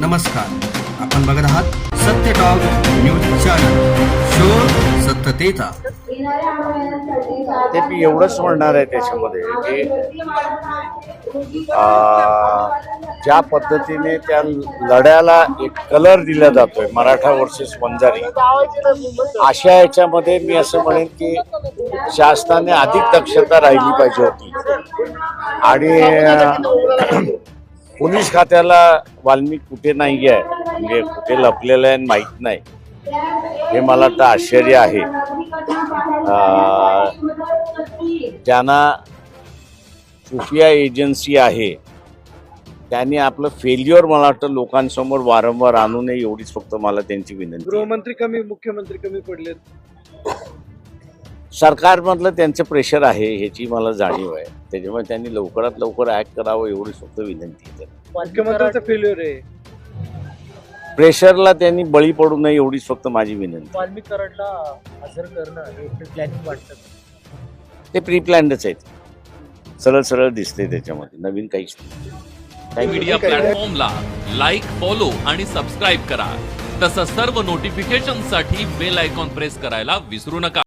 नमस्कार. आपण बघत आहात सत्य टॉक न्यूज चॅनल शोर सत्यतेचा. ते मी एवढंच म्हणणार आहे त्याच्यामध्ये की ज्या पद्धतीने त्या लढ्याला एक कलर दिला जातोय मराठा वर्सेस वंजारी अशा याच्यामध्ये मी असं म्हणेन की शासनाने अधिक दक्षता राहिली पाहिजे होती. आणि पोलीस खात्याला वाल्मिक कुठे नाही आहे म्हणजे कुठे लपलेलं आहे माहीत नाही. हे मला वाटतं आश्चर्य आहे. त्यांना ज्यांना खुफिया एजन्सी आहे त्यांनी आपलं फेल्युअर मला वाटतं लोकांसमोर वारंवार आणू नये एवढीच फक्त मला त्यांची विनंती गृहमंत्री कमी मुख्यमंत्री कमी पडलेत. सरकारमधलं त्यांचं प्रेशर आहे ह्याची मला जाणीव आहे. त्याच्यामुळे त्यांनी लवकरात लवकर ऍक्ट करावं एवढीच फक्त विनंती आहे मुख्यमंत्र्यांचं फेल्युअर आहे. प्रेशरला त्यांनी बळी पडू नये एवढीच फक्त माझी विनंती वाल्मिक कराडला हजर करणं हे प्लॅनिंग वाटतं. ते प्री प्लॅन्डच आहेत. सरळ सरळ दिसते त्याच्यामध्ये. नवीन काहीच नाही. काही मीडिया प्लॅटफॉर्मला लाईक फॉलो आणि सबस्क्राईब करा. तसंच सर्व नोटिफिकेशनसाठी बेल आयकॉन प्रेस करायला विसरू नका.